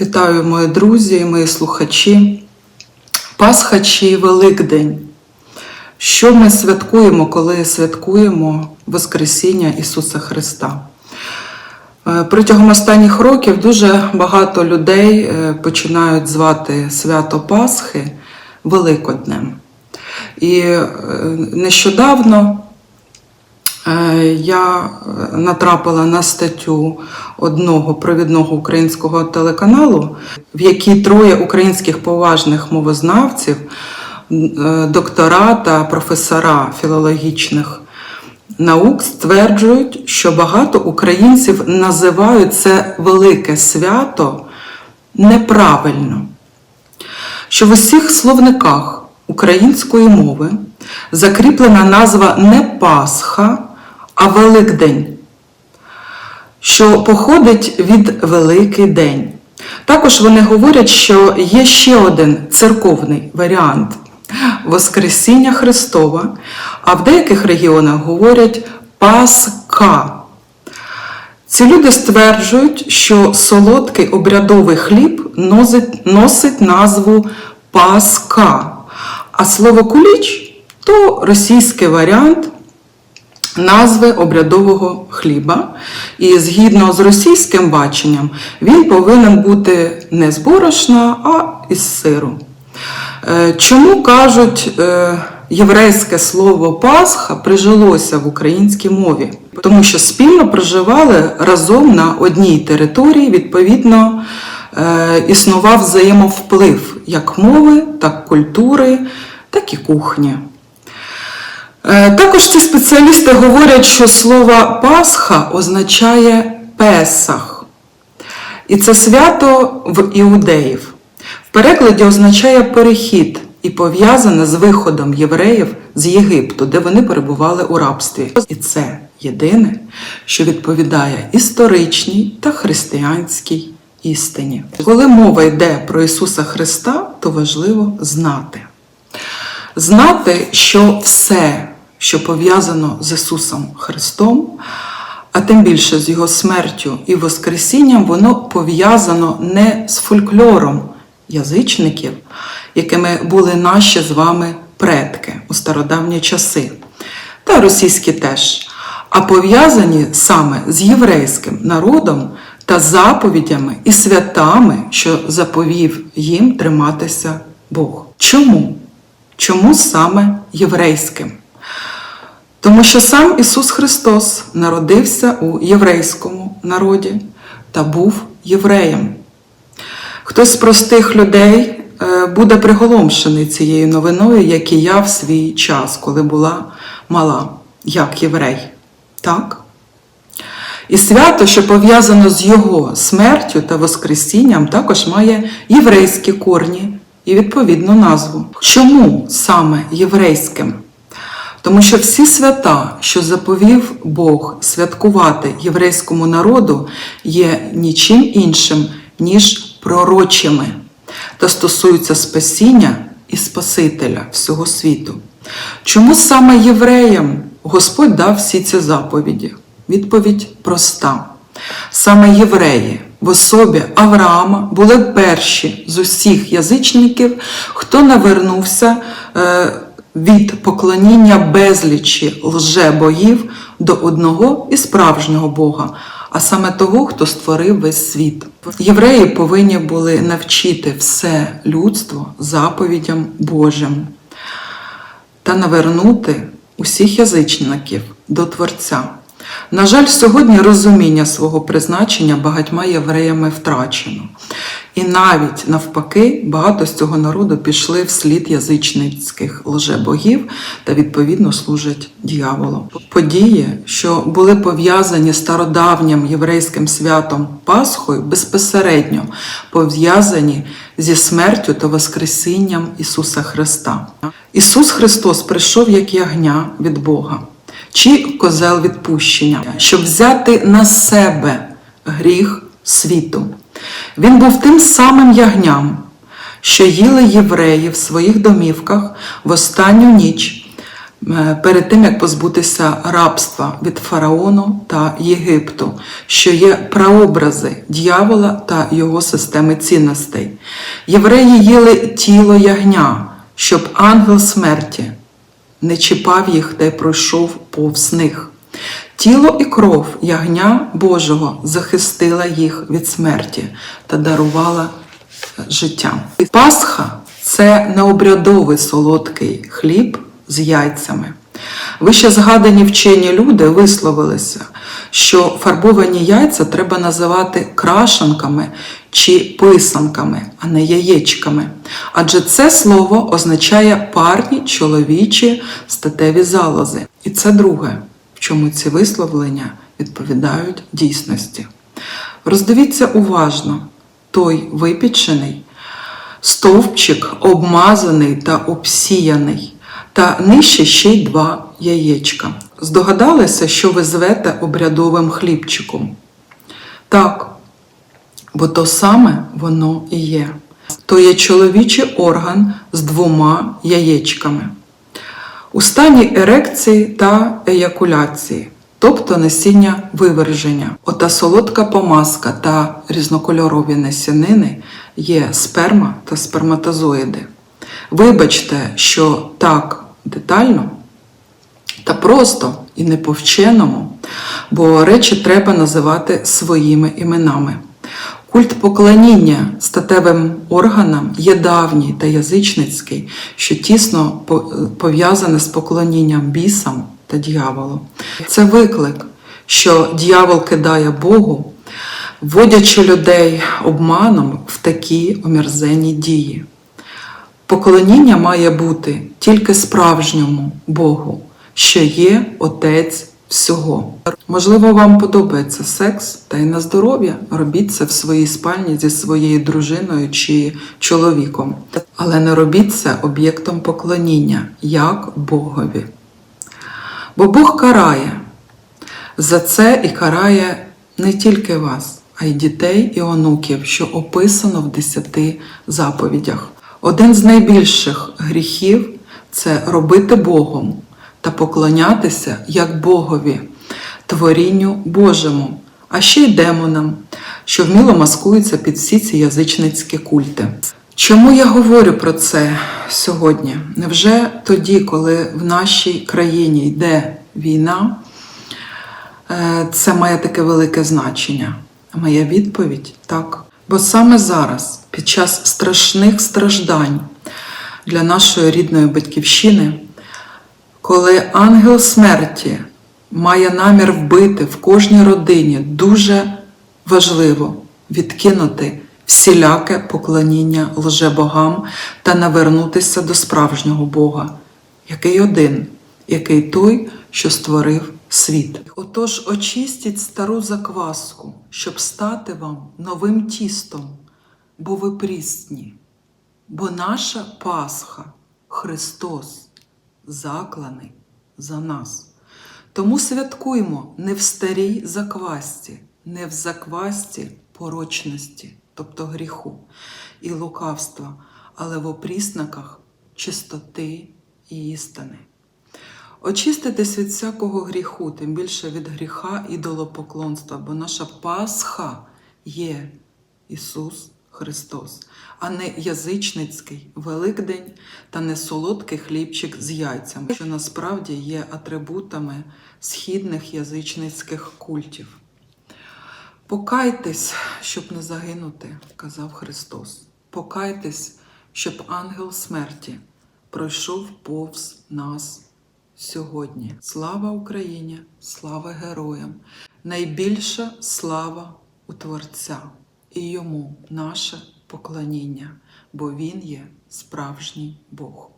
Вітаю мої друзі, мої слухачі. Пасха чи Великдень. Що ми святкуємо, коли святкуємо Воскресіння Ісуса Христа? Е, Протягом останніх років дуже багато людей е, починають звати свято Пасхи Великоднем. І е, нещодавно я натрапила на статтю одного провідного українського телеканалу, в якій троє українських поважних мовознавців, е, доктора та професора філологічних наук стверджують, що багато українців називають це велике свято неправильно що в усіх словниках української мови закріплена назва не Пасха, а Великдень, що походить від Великий День. Також вони говорять, що є ще один церковний варіант Воскресіння Христова, а в деяких регіонах говорять Пасха. Ці люди стверджують, що солодкий обрядовий хліб носить, носить назву Паска, а слово куліч то російський варіант назви обрядового хліба. І згідно з російським баченням, він повинен бути не з борошна, а із сиру. Е, Чому кажуть, е, єврейське слово Пасха прижилося в українській мові? Тому що спільно проживали разом на одній території, відповідно, е, існував взаємовплив як мови, так культури, так і кухні. Е, Також ці спеціалісти говорять, що слово Пасха означає Песах. І це свято в іудеїв. В перекладі означає перехід і пов'язане з виходом євреїв з Єгипту, де вони перебували у рабстві. І це єдине, що відповідає історичній та християнській істині. Коли мова йде про Ісуса Христа, то важливо знати. Знати, що все, що пов'язано з Ісусом Христом, а тим більше з Його смертю і Воскресінням, воно пов'язано не з фольклором язичників, якими були наші з вами предки у стародавні часи, та російські теж, а пов'язані саме з єврейським народом та заповідями і святами, що заповів їм триматися Бог. Чому? Чому саме єврейським? Тому що сам Ісус Христос народився у єврейському народі та був євреєм. Хтось з простих людей е, буде приголомшений цією новиною, як і я в свій час, коли була мала, як єврей. Так? І свято, що пов'язано з його смертю та Воскресінням, також має єврейські корні і відповідну назву. Чому саме єврейським? Тому що всі свята, що заповів Бог святкувати єврейському народу, є нічим іншим, ніж пророчими та стосуються спасіння і Спасителя всього світу. Чому саме євреям Господь дав всі ці заповіді? Відповідь проста. Саме євреї в особі Авраама були перші з усіх язичників, хто навернувся е, від поклоніння безлічі лже-богів до одного і справжнього Бога, а саме того, хто створив весь світ. Євреї повинні були навчити все людство заповідям Божим та навернути усіх язичників до Творця. На жаль, сьогодні розуміння свого призначення багатьма євреями втрачено. І навіть навпаки, багато з цього народу пішли вслід язичницьких лжебогів та відповідно служать дьяволу. Події, що були пов'язані стародавнім єврейським святом Пасхою, безпосередньо пов'язані зі смертю та Воскресінням Ісуса Христа. Ісус Христос прийшов як ягня від Бога чи козел відпущення, щоб взяти на себе гріх світу. Він був тим самим ягням, що їли євреї в своїх домівках в останню ніч е, перед тим як позбутися рабства від фараону та Єгипту, що є прообрази дьявола та його системи цінностей. Євреї їли тіло ягня, щоб ангел смерті не чіпав їх й пройшов повз них. Тіло і кров ягня Божого захистила їх від смерті та дарувала життя. Пасха це необрядовий солодкий хліб з яйцями. Вище згадані вчені люди висловилися, що фарбовані яйця треба називати крашенками чи писанками, а не яєчками. Адже це слово означає парні чоловічі статеві залози. І це друге, в чому ці висловлення відповідають дійсності. Роздивіться уважно той випічений стовпчик обмазаний та обсіяний, та нижче ще й два яєчка. Здогадалися, що ви звете обрядовим хлібчиком? Так, бо то саме воно і є. То є чоловічий орган з двома яєчками. У стані ерекції та еякуляції, тобто насіння виверження. Ота солодка помазка та різнокольорові насінини є сперма та сперматозоїди. Вибачте, що так детально та просто і не по-вченому, бо речі треба називати своїми іменами. Культ поклоніння статевим органам є давній та язичницький, що тісно пов'язане з поклонінням бісам та дьяволу. Це виклик, що дьявол кидає Богу, вводячи людей обманом в такі омерзенні дії. Поклоніння має бути тільки справжньому Богу, що є Отець всього. Можливо, вам подобається секс, та й на здоров'я робіть це в своїй спальні зі своєю дружиною чи чоловіком. Але не робіть це об'єктом поклоніння, як Богові. Бо Бог карає за це і карає не тільки вас, а й дітей і онуків, що описано в десяти заповідях. Один з найбільших гріхів це робити Богом та поклонятися як Богові, творінню Божому, а ще й демонам, що вміло маскуються під всі ці язичницькі культи. Чому я говорю про це сьогодні? Невже тоді, коли в нашій країні йде війна, е, це має таке велике значення? Моя відповідь так. Бо саме зараз, під час страшних страждань для нашої рідної батьківщини, коли ангел смерті має намір вбити в кожній родині, дуже важливо відкинути всіляке поклоніння лжебогам та навернутися до справжнього Бога, який один, який той, що створив світ. Отож очистіть стару закваску, щоб стати вам новим тістом, бо ви прісні, бо наша Пасха Христос закланий за нас. Тому святкуємо не в старій заквасті, не в заквасті порочності, тобто гріху і лукавства, але в опріснаках чистоти і істини. Очиститись від всякого гріху, тим більше від гріха ідолопоклонства, бо наша Пасха є Ісус Христос, а не язичницький Великдень та не солодкий хлібчик з яйцями, що насправді є атрибутами східних язичницьких культів. Покайтесь, щоб не загинути, казав Христос. Покайтесь, щоб ангел смерті пройшов повз нас сьогодні. Слава Україні! Слава героям! Найбільша слава у Творця і йому наше поклоніння, бо Він є справжній Бог.